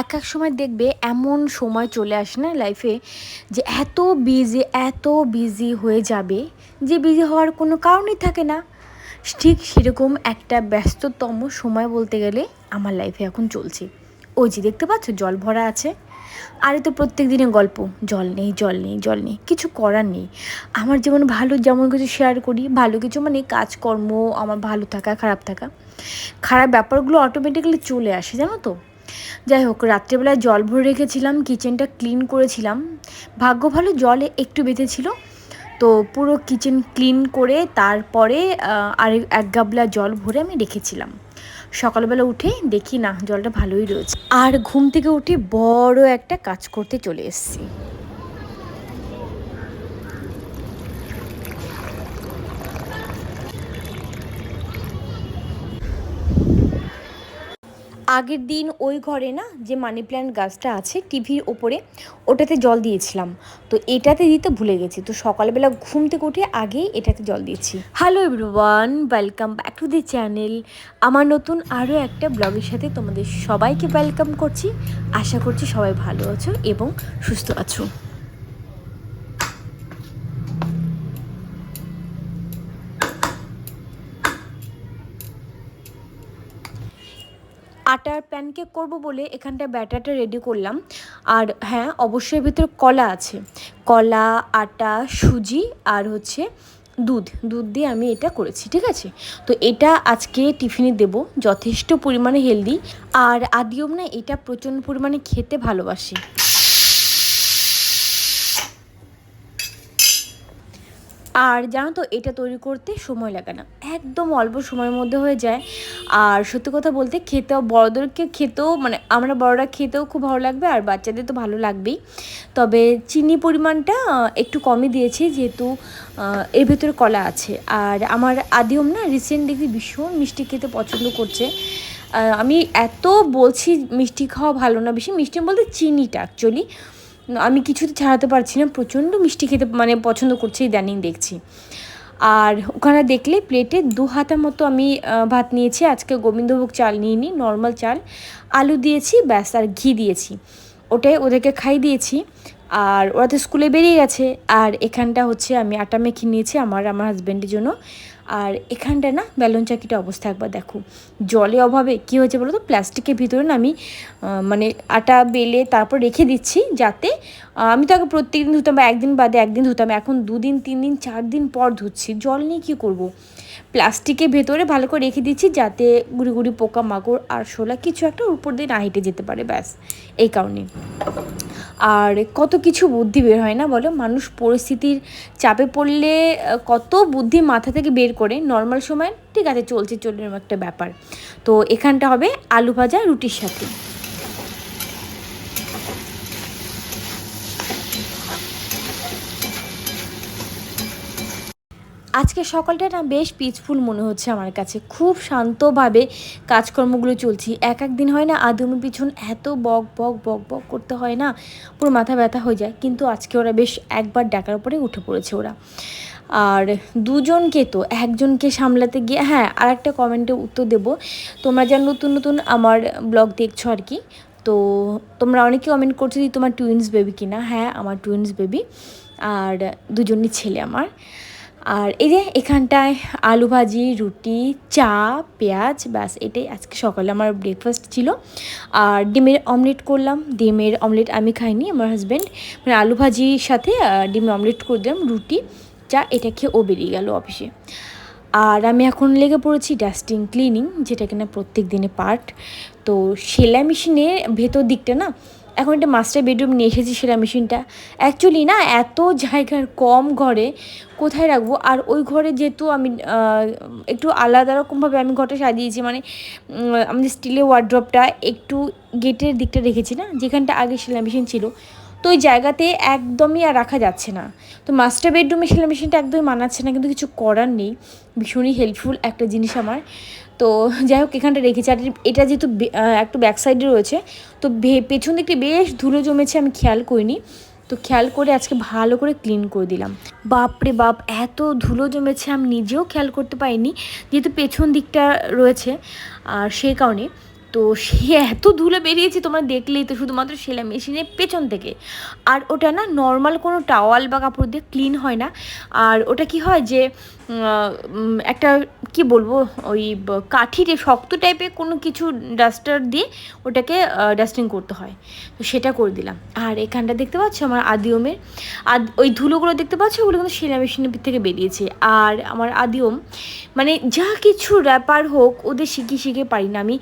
এক এক সময় দেখবে এমন সময় চলে আসে না লাইফে যে এত বিজি এত বিজি হয়ে যাবে যে বিজি হওয়ার কোনো কারণই থাকে না। ঠিক সেরকম একটা ব্যস্ততম সময় বলতে গেলে আমার লাইফে এখন চলছে। ওই যে দেখতে পাচ্ছ, জল ভরা আছে। আরে তো প্রত্যেক দিনে গল্প, জল নেই জল নেই জল নেই, কিছু করার নেই। আমার যেমন ভালো যেমন কিছু শেয়ার করি, ভালো কিছু মানে কাজকর্ম, আমার ভালো থাকা, খারাপ থাকা, খারাপ ব্যাপারগুলো অটোমেটিক্যালি চলে আসে, জানো তো? যাই হোক, রাত্রেবেলায় জল ভরে রেখেছিলাম কিচেনটা ক্লিন করেছিলাম। ভাগ্য ভালো জলে একটু বেঁধেছিল, তো পুরো কিচেন ক্লিন করে তারপরে আর এক গাবলা জল ভরে আমি রেখেছিলাম। সকালবেলা উঠে দেখি না, জলটা ভালোই রয়েছে। আর ঘুম থেকে উঠে বড় একটা কাজ করতে চলে এসেছি। আগের দিন ওই ঘরে না যে মানি প্ল্যান্ট গাছটা আছে টিভির ওপরে, ওটাতে জল দিয়েছিলাম। তো এটাতে দিতে ভুলে গেছি। তো সকালবেলা ঘুম থেকে উঠে আগেই এটাতে জল দিয়েছি। Hello everyone welcome back to the channel আমার নতুন আরও একটা ব্লগের সাথে তোমাদের সবাইকে ওয়েলকাম করছি। আশা করছি সবাই ভালো আছো এবং সুস্থ আছো। আটার প্যানকেক করব বলে এখানটা ব্যাটারটা রেডি করলাম। আর হ্যাঁ অবশ্যই ভিতরে কলা আছে। কলা, আটা, সুজি আর হচ্ছে দুধ। দুধ দিয়ে আমি এটা করেছি, ঠিক আছে? তো এটা আজকে টিফিনে দেব, যথেষ্ট পরিমাণে হেলদি আর আদিও না এটা প্রচণ্ড পরিমাণে খেতে ভালোবাসি। আর জানো তো, এটা তৈরি করতে সময় লাগে না। একদম অল্প সময়ের মধ্যে হয়ে যায়। আর সত্যি কথা বলতে খেতেও, বড়োদেরকে খেতেও মানে আমরা বড়রা খেতেও খুব ভালো লাগবে আর বাচ্চাদের তো ভালো লাগবেই। তবে চিনি পরিমাণটা একটু কমই দিয়েছি যেহেতু এর ভেতরে কলা আছে। আর আমার আদিওম না রিসেন্ট দেখি ভীষণ মিষ্টি খেতে পছন্দ করছে। আমি এত বলছি মিষ্টি খাওয়া ভালো না, বেশি মিষ্টি বলতে চিনিটা অ্যাকচুয়ালি আমি কিছুতে ছাড়াতে পারছি না, প্রচণ্ড মিষ্টি খেতে মানে পছন্দ করছে ইদানিং দেখছি। আর ওখানে দেখলে প্লেটে দু হাতের মতো আমি ভাত নিয়েছি। আজকে গোবিন্দভোগ চাল নিয়ে নিই নর্মাল চাল। আলু দিয়েছি, ব্যাস, আর ঘি দিয়েছি। ওটাই ওদেরকে খাই দিয়েছি। আর ওরা তো স্কুলে বেরিয়ে গেছে। আর এখানটা হচ্ছে আমি আটা মেখে নিয়েছি আমার আমার হাজব্যান্ডের জন্য। আর এখানটা না বেলুন চাকিটা অবস্থা একবার দেখো। জলে অভাবে, কী হয়েছে বলো তো? প্লাস্টিকের ভিতরে না আমি মানে আটা বেলে তারপর রেখে দিচ্ছি যাতে আমি তো আগে প্রত্যেক দিন ধুতাম বা একদিন বাদে একদিন ধুতাম, এখন দুদিন তিন দিন চার দিন পর ধুচ্ছি। জল নিয়ে কী করব? প্লাস্টিকের ভেতরে ভালো করে রেখে দিচ্ছি যাতে গুড়ি গুড়ি পোকা মাকড় আর শোলা কিছু একটা উপর দিয়ে না হেঁটে যেতে পারে, ব্যাস, এই কারণে। আর কত কিছু বুদ্ধি বের হয় না বলো? মানুষ পরিস্থিতির চাপে পড়লে কত বুদ্ধি মাথা থেকে বের করে। নর্মাল সময়, ঠিক আছে, চলছে চলবে একটা ব্যাপার। তো এখানটা হবে আলু ভাজা রুটির সাথে। আজকে সকালটা না বেশ পিসফুল মনে হচ্ছে আমার কাছে। খুব শান্তভাবে কাজকর্মগুলো চলছি। এক এক দিন হয় না, আদমের পিছন এত বক বক বক বক করতে হয় না, পুরো মাথা ব্যথা হয়ে যায়। কিন্তু আজকে ওরা বেশ একবার ডাকার পরে উঠে পড়েছে ওরা। আর দুজনকে তো, একজনকে সামলাতে গিয়ে হ্যাঁ আর একটা কমেন্টে উত্তর দেব। তোমরা যা নতুন নতুন আমার ব্লগ দেখছ আর কি, তো তোমরা অনেকে কমেন্ট করছ যে তোমার টুইন্স বেবি কিনা। হ্যাঁ আমার টুইন্স বেবি আর দুজনই ছেলে আমার। আর এই যে এখানটায় আলু ভাজি, রুটি, চা, পেঁয়াজ, ব্যাস, এটাই আজকে সকালে আমার ব্রেকফাস্ট ছিল। আর ডিমের অমলেট করলাম। ডিমের অমলেট আমি খাইনি, আমার হাজব্যান্ড মানে আলু ভাজির সাথে ডিমের অমলেট করে দিলাম, রুটি, চা, এটা খেয়ে ও বেরিয়ে গেল অফিসে আর আমি এখন লেগে পড়েছি ডাস্টিং ক্লিনিং যেটা কিনা প্রত্যেক দিনে পার্ট তো সেলাই মেশিনের ভেতর দিকটা না এখন একটা মাস্টার বেডরুম নিয়ে এসেছি সেটা মেশিনটা। অ্যাকচুয়ালি না, এত জায়গার কম ঘরে কোথায় রাখব? আর ওই ঘরে যেহেতু আমি একটু আলাদা রকমভাবে আমি ঘরটা সাজিয়েছি মানে আমাদের স্টিলের ওয়ার্ড্রপটা একটু গেটের দিকটা রেখেছি না? যেখানটা আগে সেলাই মেশিন ছিল। তো ওই জায়গাতে একদমই আর রাখা যাচ্ছে না। তো মাস্টার বেডরুমে সেলাই মেশিনটা একদমই মানাচ্ছে না, কিন্তু কিছু করার নেই। ভীষণই হেল্পফুল একটা জিনিস আমার। তো যাই হোক, এখানটা রেখেছি। আর এটা যেহেতু একটু ব্যাক সাইডে রয়েছে, তো পেছন দিকটি বেশ ধুলো জমেছে, আমি খেয়াল করিনি। তো খেয়াল করে আজকে ভালো করে ক্লিন করে দিলাম। বাপরে বাপ, এত ধুলো জমেছে, আমি নিজেও খেয়াল করতে পারিনি। যেহেতু পেছন দিকটা রয়েছে, আর সেই কারণে। তো সে এত ধুলো বেরিয়েছে তোমরা দেখলেই তো শুধুমাত্র সেলাই মেশিনের পেছন থেকে। আর ওটা না নর্মাল কোনো টাওয়াল বা কাপড় দিয়ে ক্লিন হয় না। আর ওটা কি হয় যে একটা কি বলব, ওই কাঠিতে শক্ত টাইপের কোনো কিছু ডাস্টার দিয়ে ওটাকে ডাস্টিং করতে হয়। তো সেটা করে দিলাম। আর এখানটা দেখতে পাচ্ছ আমার আদিওমের? আদ, ওই ধুলোগুলো দেখতে পাচ্ছ? ওগুলো কিন্তু সেলাই মেশিনের থেকে বেরিয়েছে। আর আমার আদিওম মানে যা কিছু র্যাপার হোক, ওদের শিখে শিখে পারি না আমি।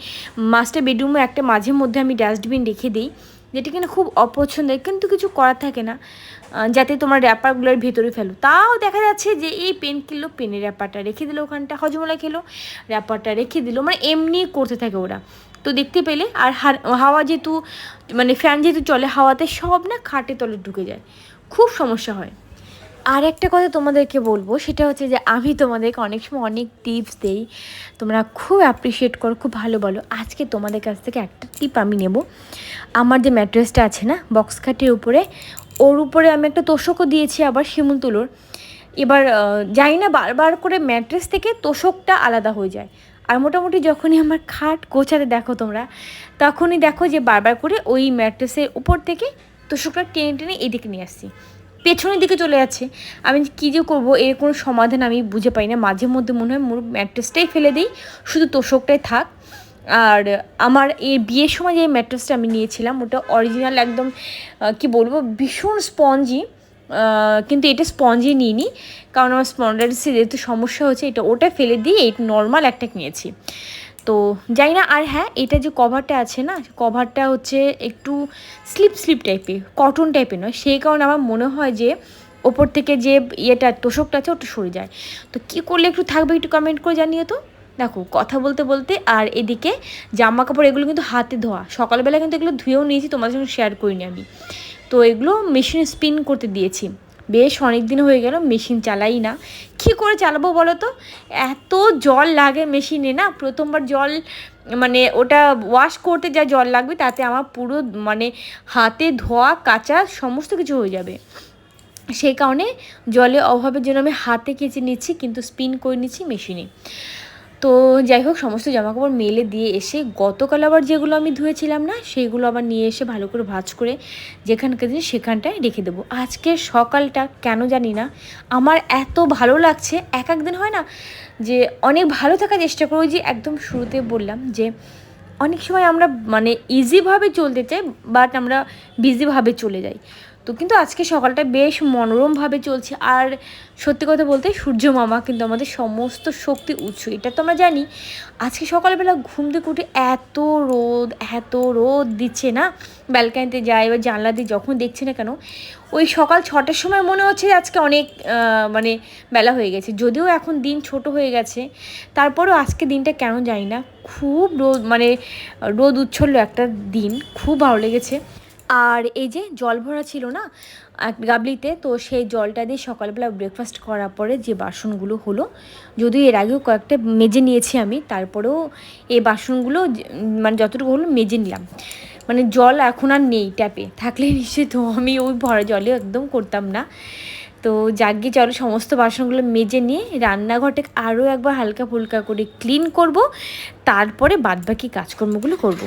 মাস্টার বেডরুমে একটা মাঝে মধ্যে আমি ডাস্টবিন রেখে দিই, যেটা কিনা খুব অপছন্দের, কিন্তু কিছু করার থাকে না যাতে তোমার র্যাপারগুলোর ভেতরে ফেলো। তাও দেখা যাচ্ছে যে এই পেন কিনলো পেনের র্যাপারটা রেখে দিল ওখানটা, হজমলা খেলো র্যাপারটা রেখে দিল মানে এমনি করতে থাকে ওরা। তো দেখতে পেলে, আর হাওয়া যেহেতু মানে ফ্যান যেহেতু চলে হাওয়াতে, সব না খাটে তলে ঢুকে যায়। খুব সমস্যা হয়। আর একটা কথা তোমাদেরকে বলব, সেটা হচ্ছে যে আমি তোমাদেরকে অনেক সময় অনেক টিপস দেই। তোমরা খুব অ্যাপ্রিসিয়েট করো, খুব ভালো বলো। আজকে তোমাদের কাছ থেকে একটা টিপ আমি নেব। আমার যে ম্যাট্রেসটা আছে না বক্স খাটের উপরে, ওর উপরে আমি একটা তোষকও দিয়েছি আবার শিমুল তুলোর এবার জানি না, বারবার করে ম্যাট্রেস থেকে তোষকটা আলাদা হয়ে যায়। আর মোটামুটি যখনই আমার খাট গোছাতে দেখো তোমরা, তখনই দেখো যে বারবার করে ওই ম্যাট্রেসের উপর থেকে তোষকটা টেনে টেনে এদিকে নিয়ে আসছি। পেছনের দিকে চলে যাচ্ছে। আমি কী যে করব, এর কোনো সমাধান আমি বুঝে পাই না। মাঝে মধ্যে মনে হয় মোর ম্যাট্রেসটাই ফেলে দিই, শুধু তোষকটাই থাক। আর আমার এই বিয়ের সময় যে ম্যাট্রেসটা আমি নিয়েছিলাম, ওটা অরিজিনাল একদম কি বলব, ভীষণ স্পঞ্জি কিন্তু এটা স্পঞ্জি নিইনি। কারণ আমার স্পন্ডাইটিসে যেহেতু সমস্যা হচ্ছে, এটা ওটা ফেলে দিয়ে এই নর্মাল একটা নিয়েছি। তো জানি না, আর হ্যাঁ এটা যে কভারটা আছে না কভারটা হচ্ছে একটু স্লিপ স্লিপ টাইপের কটন টাইপের নয়। সেই কারণে আমার মনে হয় যে ওপর থেকে যে ইয়েটা, তোষকটা আছে, ওটা সরে যায়। তো কী করলে একটু থাকবে একটু কমেন্ট করে জানিয়ে তো। দেখো, কথা বলতে বলতে আর এদিকে জামা কাপড় এগুলো কিন্তু হাতে ধোয়া। সকালবেলা কিন্তু এগুলো ধুয়েও নিয়েছি, তোমাদের সঙ্গে শেয়ার করিনি আমি। তো এগুলো মেশিনে স্পিন করতে দিয়েছি। বেশ অনেক দিন হয়ে গেল, মেশিন চালাই না। কী করে চালাবো বলো তো? এত জল লাগে মেশিনে না, প্রথমবার জল মানে ওটা ওয়াশ করতে যা জল লাগবে, তাতে আমার পুরো মানে হাতে ধোয়া, কাচা সমস্ত কিছু হয়ে যাবে। সেই কারণে জলের অভাবের জন্য আমি হাতে কেচে নিচ্ছি, কিন্তু স্পিন করে নিচ্ছি মেশিনে। তো যাই হোক, সমস্ত জামাকাপড় মেলে দিয়ে এসে গতকাল আবার যেগুলো আমি ধুয়েছিলাম না, সেইগুলো আবার নিয়ে এসে ভালো করে ভাজ করে যেখানকার দিন সেখানটায় রেখে দেবো। আজকে সকালটা কেন জানি না, আমার এত ভালো লাগছে, এক একদিন হয় না যে অনেক ভালো থাকার চেষ্টা করি ওই যে একদম শুরুতে বললাম যে অনেক সময় আমরা মানে ইজিভাবে চলতে চাই বাট আমরা বিজিভাবে চলে যাই। তো কিন্তু আজকে সকালটা বেশ মনোরমভাবে চলছে। আর সত্যি কথা বলতে সূর্য মামা কিন্তু আমাদের সমস্ত শক্তি উৎস। এটা তো আমরা জানি, আজকে সকালবেলা ঘুম থেকে উঠে এত রোদ এত রোদ দিচ্ছে না? ব্যালকানিতে যাই এবার জানলা দিয়ে যখন দেখছি না কেন, ওই সকাল ছটার সময় মনে হচ্ছে আজকে অনেক মানে বেলা হয়ে গেছে। যদিও এখন দিন ছোট হয়ে গেছে, তারপরেও আজকে দিনটা কেন জানি না। খুব রোদ মানে রোদ উচ্ছল্য একটা দিন, খুব ভালো লেগেছে। আর এই যে জল ভরা ছিল না, এক গাবলিতে, তো সেই জলটা দিয়ে সকালবেলা ব্রেকফাস্ট করার পরে যে বাসনগুলো হলো, যদিও এর আগেও কয়েকটা মেজে নিয়েছি আমি, তারপরেও এই বাসনগুলো মানে যতটুকু হলো মেজে নিলাম মানে জল এখন আর নেই ট্যাপে থাকলে নিশ্চয়ই তো আমি ওই ভরা জলে একদম করতাম না তো জাগি চলো, সমস্ত বাসনগুলো মেজে নিয়ে রান্নাঘরটা আরও একবার হালকা ফুলকা করে ক্লিন করব, তারপরে বাদবাকি কাজকর্মগুলো করব।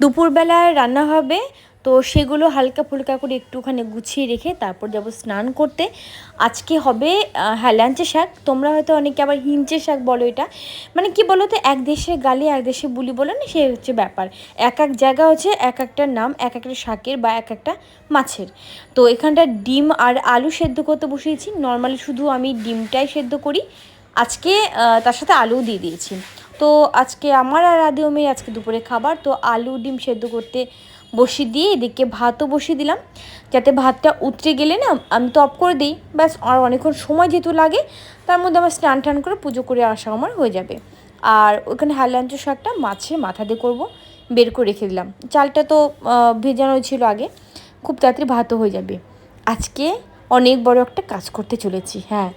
দুপুরবেলায় রান্না হবে, তো সেগুলো হালকা ফুলকা করে একটুখানি গুছিয়ে রেখে তারপর যাব স্নান করতে। আজকে হবে হ্যাঁ ল্যাঞ্চে শাক। তোমরা হয়তো অনেকে আবার হিঞ্চে শাক বলো এটা। মানে কি বলো তো এক দেশে গালি এক দেশে বুলি বলো না, সে হচ্ছে ব্যাপার। এক এক জায়গা হচ্ছে এক একটা নাম, এক একটা শাকের বা এক একটা মাছের। তো এখানটা ডিম আর আলু সেদ্ধ করতে বসিয়েছি। নর্মালি শুধু আমি ডিমটাই সেদ্ধ করি। আজকে তার সাথে আলুও দিয়ে দিয়েছি। তো আজকে আমার আর আদিও মেয়ে আজকে দুপুরে খাবার, তো আলু ডিম সেদ্ধ করতে বসিয়ে দিয়ে এদিকে ভাতও বসিয়ে দিলাম। যাতে ভাতটা উতরে গেলে না, আমি তো অফ করে দিই, ব্যাস আর অনেকক্ষণ সময় যেহেতু লাগে, তার মধ্যে আমার স্নান টান করে পুজো করে আসা আমার হয়ে যাবে। আর ওখানে হালাঞ্চ শাকটা মাছের মাথা দিয়ে করব, বের করে রেখে দিলাম। চালটা তো ভেজানো ছিল আগে, খুব তাড়াতাড়ি ভাতও হয়ে যাবে। আজকে অনেক বড় একটা কাজ করতে চলেছি হ্যাঁ।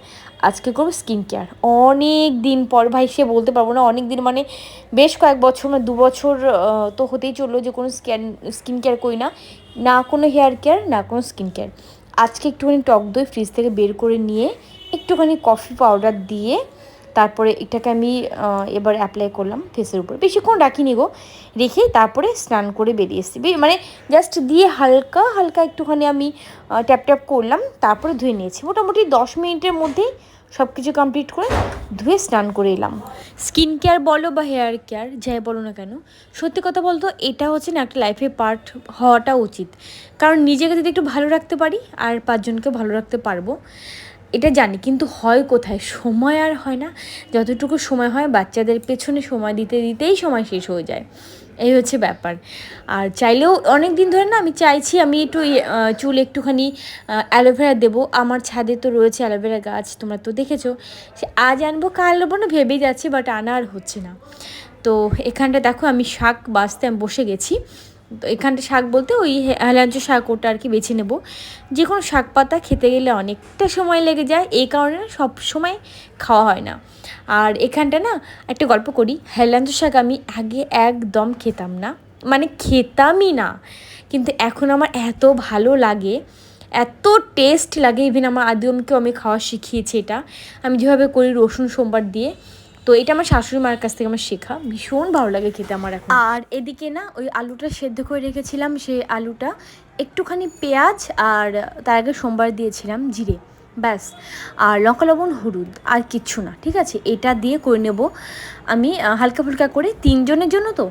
আজকে করব স্কিন কেয়ার অনেক দিন পর, ভাই, সে বলতে পারব না অনেক দিন মানে বেশ কয়েক বছর মানে দু বছর তো হতেই চলল যে কোনো স্ক্যান স্কিন কেয়ার করি না। না কোনো হেয়ার কেয়ার না কোনো স্কিন কেয়ার আজকে একটুখানি টক দই ফ্রিজ থেকে বের করে নিয়ে, একটুখানি কফি পাউডার দিয়ে তারপরে এটাকে আমি এবার অ্যাপ্লাই করলাম ফেসের উপর। বেশিক্ষণ রাখিনি গো রেখে তারপরে স্নান করে বেরিয়ে এসেছি। মানে জাস্ট দিয়ে হালকা হালকা একটুখানি আমি ট্যাপ ট্যাপ করলাম, তারপরে ধুয়ে নিয়েছি। মোটামুটি দশ মিনিটের মধ্যেই সব কিছু কমপ্লিট করে ধুয়ে স্নান করে এলাম। স্কিন কেয়ার বলো বা হেয়ার কেয়ার যাই বলো না কেন, সত্যি কথা বলতো এটা হচ্ছে না একটা লাইফে পার্ট হওয়াটা উচিত। কারণ নিজেকে যদি একটু ভালো রাখতে পারি, আর পাঁচজনকে ভালো রাখতে পারব এটা জানি কিন্তু হয় কোথায়? সময় আর হয় না। যতটুকু সময় হয় বাচ্চাদের পেছনে সময় দিতে দিতেই সময় শেষ হয়ে যায়। এই হচ্ছে ব্যাপার। আর চাইলেও অনেক দিন ধরে না আমি চাইছি আমি একটু ইয়ে, চুল একটুখানি অ্যালোভেরা দেবো। আমার ছাদে তো রয়েছে অ্যালোভেরা গাছ তোমরা তো দেখেছ। সে আজ আনব কাল আনব না ভেবেই যাচ্ছি বাট আনা আর হচ্ছে না। তো এখানটা দেখো আমি শাক বাঁচতে আমি বসে গেছি। এখানটা শাক বলতে ওই হেলাঞ্চ শাক ওটা আর কি বেছে নেব। যে কোনো শাক পাতা খেতে গেলে অনেকটা সময় লেগে যায়, এই কারণে সব সময় খাওয়া হয় না। আর এখানটা না একটা গল্প করি, হেলাঞ্চ শাক আমি আগে একদম খেতাম না। মানে খেতামই না, কিন্তু এখন আমার এত ভালো লাগে, এত টেস্ট লাগে ইভেন আমার আদিমকেও আমি খাওয়া শিখিয়েছি এটা। আমি যেভাবে করি রসুন সোমবার দিয়ে তো এটা আমার শাশুড়ি মায়ের কাছ থেকে আমার শেখা। ভীষণ ভালো লাগে খেতে আমার এখন। আর এদিকে না, ওই আলুটা সেদ্ধ করে রেখেছিলাম, সেই আলুটা। একটুখানি পেঁয়াজ আর তার আগে সোমবার দিয়েছিলাম জিরে, ব্যাস। আর লঙ্কা, লবণ, হলুদ, আর কিচ্ছু না, ঠিক আছে? এটা দিয়ে করে নেব। আমি হালকা ফুলকা করে, তিনজনের জন্য তো।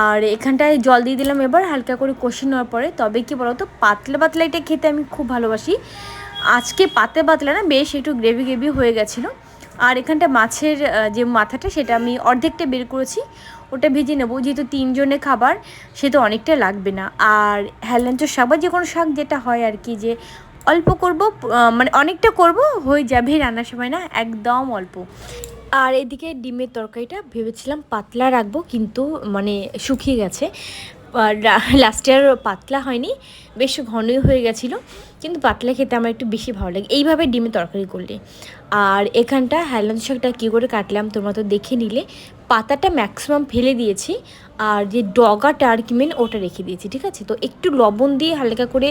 আর এখানটায় জল দিয়ে দিলাম এবার, হালকা করে কষি নেওয়ার পরে। তবে কি বলতো, পাতলা পাতলা এটা খেতে আমি খুব ভালোবাসি। আজকে পাতে, পাতলা না, বেশ একটু গ্রেভি গ্রেভি হয়ে গেছিল। আর এখানটা মাছের যে মাথাটা সেটা আমি অর্ধেকটা বের করেছি, ওটা ভেজে নেব। যেহেতু তিনজনের খাবার, সে তো অনেকটা লাগবে না। আর হেলাঞ্চ শাক বা যে কোনো শাক যেটা হয় আর কি, যে অল্প করব মানে অনেকটা করব, হয়ে যাবে রান্নার সময় না, একদম অল্প। আর এদিকে ডিমের তরকারিটা ভেবেছিলাম পাতলা রাখব, কিন্তু মানে শুকিয়ে গেছে। লাস্টে আর পাতলা হয়নি, বেশ ঘনই হয়ে গেছিল, কিন্তু পাতলা খেতে আমার একটু বেশি ভালো লাগে। এইভাবে ডিমের তরকারি করলে। আর এখানটা হ্যালাঞ্চ শাকটা কী করে কাটলাম তোমরা তো দেখে নিলে। পাতাটা ম্যাক্সিমাম ফেলে দিয়েছি, আর যে ডগাটা আর কি মেন ওটা রেখে দিয়েছি, ঠিক আছে? তো একটু লবণ দিয়ে হালকা করে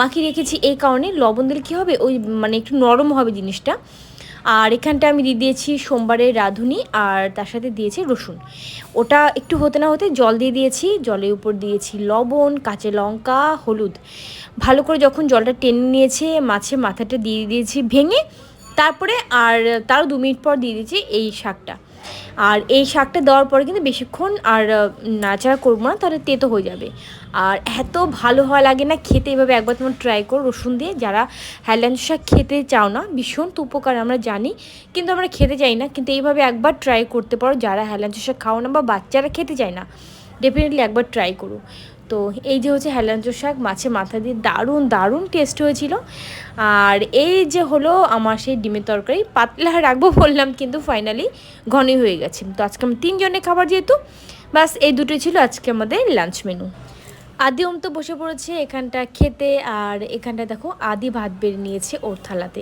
মাখিয়ে রেখেছি এই কারণে। লবণ দিলে কী হবে? ওই মানে একটু নরম হবে জিনিসটা। আর এখানটা আমি দিয়ে দিয়েছি সোমবারের রাঁধুনি, আর তার সাথে দিয়েছি রসুন। ওটা একটু হতে না হতে জল দিয়ে দিয়েছি, জলের উপর দিয়েছি লবণ, কাঁচা লঙ্কা, হলুদ। ভালো করে যখন জলটা টেনে নিয়েছে মাছের মাথাটা দিয়ে দিয়েছি ভেঙে, তারপরে আর তারও দু মিনিট পর দিয়ে দিয়েছি এই শাকটা। আর এই শাকটা দেওয়ার পরে কিন্তু বেশিক্ষণ আর নাচা করব না, তাহলে তেতো হয়ে যাবে। আর এত ভালো হওয়া লাগে না খেতে, এভাবে একবার তোমার ট্রাই করো রসুন দিয়ে। যারা হ্যালাঞ্চ শাক খেতে চাও না, ভীষণ তো উপকার আমরা জানি, কিন্তু আমরা খেতে চাই না। কিন্তু এইভাবে একবার ট্রাই করতে পারো, যারা হ্যালাঞ্চ শাক খাও না বা বাচ্চারা খেতে চায় না ডেফিনেটলি একবার ট্রাই করো। তো এই যে হচ্ছে হেলাঞ্চ শাক মাছের মাথা দিয়ে দারুণ দারুণ টেস্ট হয়েছিল। আর এই যে হলো আমার সেই ডিমের তরকারি, পাতলা রাখব বললাম কিন্তু ফাইনালি ঘনই হয়ে গেছে। তো আজকে আমি তিনজনের খাবার যেহেতু, বাস এই দুটোই ছিল আজকে আমাদের লাঞ্চ মেনু আদি ওম তো বসে পড়েছে এখানটা খেতে, আর এখানটা দেখো আদি ভাত বেড়ে নিয়েছে ওর থালাতে।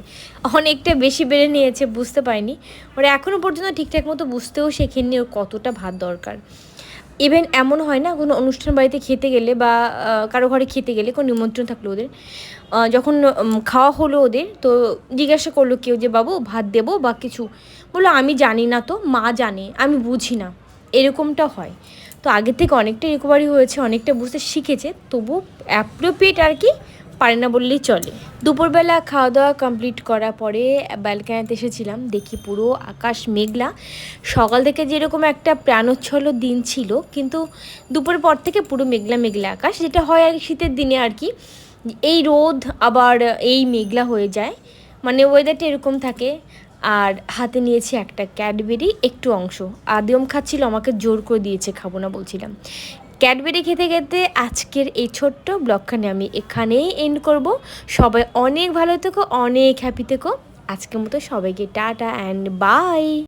অনেকটা বেশি বেড়ে নিয়েছে, বুঝতে পারিনি। ওরা এখনও পর্যন্ত ঠিকঠাক মতো বুঝতেও শেখেননি ওর কতটা ভাত দরকার। ইভেন এমন হয় না, কোনো অনুষ্ঠান বাড়িতে খেতে গেলে বা কারও ঘরে খেতে গেলে কোনো নিমন্ত্রণ থাকল ওদের। যখন খাওয়া হলো ওদের, তো জিজ্ঞাসা করল কেউ যে, বাবু, ভাত দেবো বা কিছু? বলল, আমি জানি না তো, মা জানে, আমি বুঝি না। এরকমটা হয়। তো আগে থেকে অনেকটা রিকভারি হয়েছে, অনেকটা বুঝতে শিখেছে, তবু অ্যাপ্রোপ্রিয়েট আর কি পারে না বললেই চলে। দুপুরবেলা খাওয়া দাওয়া কমপ্লিট করার পরে ব্যালকানিতে এসেছিলাম। দেখি পুরো আকাশ মেঘলা। সকাল থেকে যেরকম একটা প্রাণোচ্ছল দিন ছিল, কিন্তু দুপুরের পর থেকে পুরো মেঘলা মেঘলা আকাশ। যেটা হয় আর শীতের দিনে আর কি, এই রোদ আবার এই মেঘলা হয়ে যায়। মানে ওয়েদারটা এরকম থাকে। আর হাতে নিয়েছি একটা ক্যাডবেরি, একটু অংশ। আদিম খাচ্ছিল, আমাকে জোর করে দিয়েছে, খাব না বলছিলাম। ক্যাডবেরি খেতে খেতে আজকের এই ছোট্ট ব্লগখানে আমি এখানেই এন্ড করব। সবাই অনেক ভালো থেকো, অনেক হ্যাপি থেকো। আজকের মতো সবাইকে টাটা অ্যান্ড বাই